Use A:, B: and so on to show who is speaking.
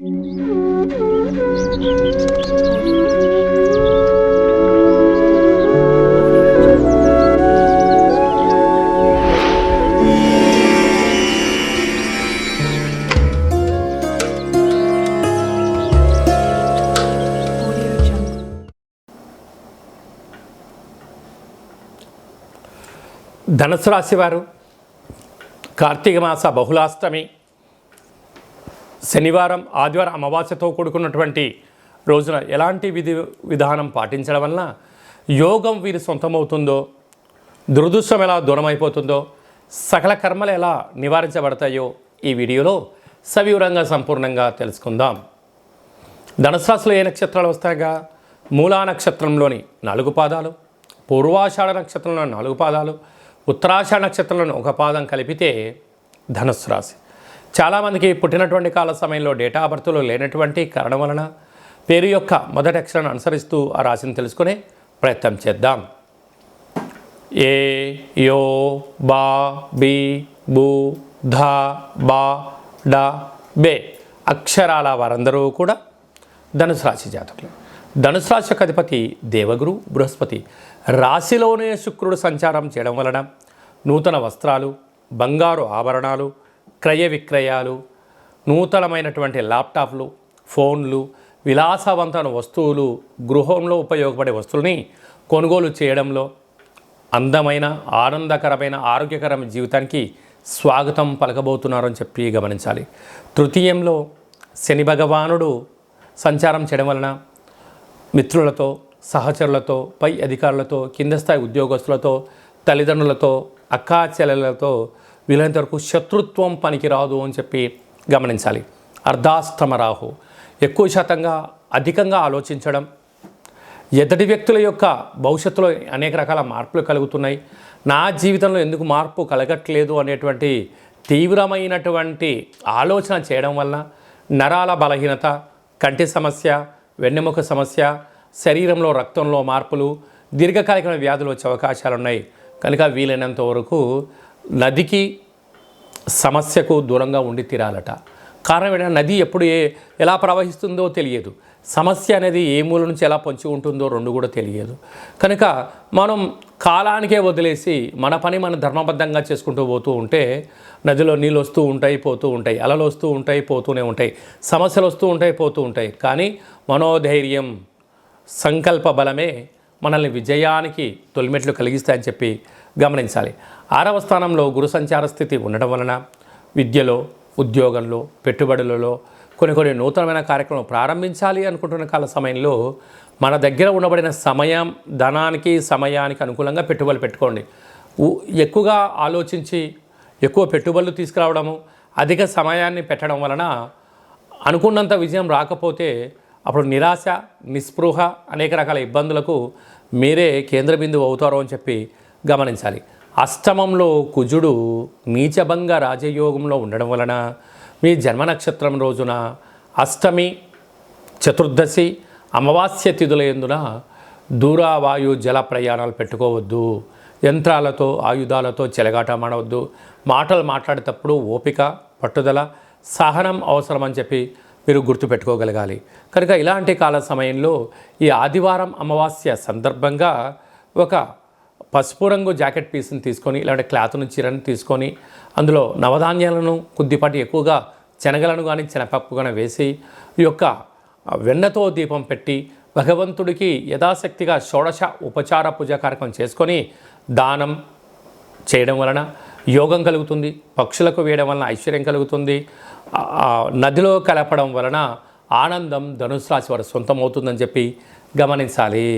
A: ధనుసు రాశివారు కార్తీక మాస బహుళాష్టమి శనివారం ఆదివారం అమావాస్యతో కూడుకున్నటువంటి రోజున ఎలాంటి విధి విధానం పాటించడం వలన యోగం వీరి సొంతమవుతుందో దురదృష్టం ఎలా దూరమైపోతుందో సకల కర్మలు ఎలా నివారించబడతాయో ఈ వీడియోలో సవివరంగా సంపూర్ణంగా తెలుసుకుందాం. ధనుసు ఏ నక్షత్రాలు వస్తాయగా? మూలా నక్షత్రంలోని నాలుగు పాదాలు పూర్వాషాఢ నక్షత్రంలోని నాలుగు పాదాలు ఉత్తరాషాఢ నక్షత్రంలోని ఒక పాదం కలిపితే ధనుసు రాశి చాలామందికి పుట్టినటువంటి కాల సమయంలో డేటా ఆఫ్ బర్త్లో లేనటువంటి కారణం వలన పేరు యొక్క మొదటి అక్షరాన్ని అనుసరిస్తూ ఆ రాశిని తెలుసుకునే ప్రయత్నం చేద్దాం. ఏ యో బా బి బు ధ బా డ బే అక్షరాల వారందరూ కూడా ధనుసు రాశి జాతకులు. ధనుసు రాశి యొక్క అధిపతి దేవగురు బృహస్పతి. రాశిలోనే శుక్రుడు సంచారం చేయడం వలన నూతన వస్త్రాలు బంగారు ఆభరణాలు క్రయ విక్రయాలు నూతనమైనటువంటి ల్యాప్టాప్లు ఫోన్లు విలాసవంతమైన వస్తువులు గృహంలో ఉపయోగపడే వస్తువుల్ని కొనుగోలు చేయడంలో అందమైన ఆనందకరమైన ఆరోగ్యకరమైన జీవితానికి స్వాగతం పలకబోతున్నారని చెప్పి గమనించాలి. తృతీయంలో శని భగవానుడు సంచారం చేయడం వలన మిత్రులతో సహచరులతో పై అధికారులతో కింద స్థాయి ఉద్యోగస్తులతో తల్లిదండ్రులతో అక్కా చెల్లెలతో వీలైనంత వరకు శత్రుత్వం పనికిరాదు అని చెప్పి గమనించాలి. అర్ధాస్తమ రాహు ఎక్కువ శాతంగా అధికంగా ఆలోచించడం ఎదటి వ్యక్తుల యొక్క భవిష్యత్తులో అనేక రకాల మార్పులు కలుగుతున్నాయి. నా జీవితంలో ఎందుకు మార్పు కలగట్లేదు అనేటువంటి తీవ్రమైనటువంటి ఆలోచన చేయడం వలన నరాల బలహీనత కంటి సమస్య వెన్నెముక సమస్య శరీరంలో రక్తంలో మార్పులు దీర్ఘకాలికమైన వ్యాధులు వచ్చే అవకాశాలు ఉన్నాయి కనుక వీలైనంత వరకు నదికి సమస్యకు దూరంగా ఉండి తీరాలట. కారణం ఏంటంటే నది ఎప్పుడు ఏ ఎలా ప్రవహిస్తుందో తెలియదు. సమస్య అనేది ఏ మూల నుంచి ఎలా పొంచి ఉంటుందో రెండు కూడా తెలియదు. కనుక మనం కాలానికే వదిలేసి మన పని మన ధర్మబద్ధంగా చేసుకుంటూ పోతూ ఉంటే నదిలో నీళ్ళు వస్తూ ఉంటాయి పోతూ ఉంటాయి అలలు వస్తూ ఉంటాయి పోతూనే ఉంటాయి సమస్యలు వస్తూ ఉంటాయి పోతూ ఉంటాయి. కానీ మనోధైర్యం సంకల్ప బలమే మనల్ని విజయానికి తొలిమెట్లు కలిగిస్తాయని చెప్పి గమనించాలి. ఆరవ స్థానంలో గురు సంచార స్థితి ఉండడం వలన విద్యలో ఉద్యోగంలో పెట్టుబడులలో కొన్ని కొన్ని నూతనమైన కార్యక్రమం ప్రారంభించాలి అనుకుంటున్న కాల సమయంలో మన దగ్గర ఉండబడిన సమయం ధనానికి సమయానికి అనుకూలంగా పెట్టుబడులు పెట్టుకోండి. ఉ- ఎక్కువగా ఆలోచించి ఎక్కువ పెట్టుబడులు తీసుకురావడము అధిక సమయాన్ని పెట్టడం వలన అనుకున్నంత విజయం రాకపోతే అప్పుడు నిరాశ నిస్పృహ అనేక రకాల ఇబ్బందులకు మీరే కేంద్ర బిందువు అవుతారో అని చెప్పి గమనించాలి. అష్టమంలో కుజుడు నీచభంగ రాజయోగంలో ఉండడం వలన మీ జన్మ నక్షత్రం రోజున అష్టమి చతుర్దశి అమావాస్య తిథుల ఎందున దూరావాయు జల ప్రయాణాలు పెట్టుకోవద్దు. యంత్రాలతో ఆయుధాలతో చెలగాటమాడవద్దు మాటలు మాట్లాడేటప్పుడు ఓపిక పట్టుదల సహనం అవసరమని చెప్పి మీరు గుర్తుపెట్టుకోగలగాలి. కనుక ఇలాంటి కాల సమయంలో ఈ ఆదివారం అమావాస్య సందర్భంగా ఒక పసుపు రంగు జాకెట్ పీస్ని తీసుకొని లేదంటే క్లాత్ను చీరను తీసుకొని అందులో నవధాన్యాలను కొద్దిపాటి ఎక్కువగా శనగలను కానీ శనపప్పు కానీ వేసి ఈ యొక్క వెన్నతో దీపం పెట్టి భగవంతుడికి యథాశక్తిగా షోడశ ఉపచార పూజ కార్యక్రమం చేసుకొని దానం చేయడం వలన యోగం కలుగుతుంది పక్షులకు వేయడం వలన ఐశ్వర్యం కలుగుతుంది నదిలో కలపడం వలన ఆనందం ధనుసు రాశి వారు సొంతం అవుతుందని చెప్పి గమనించాలి.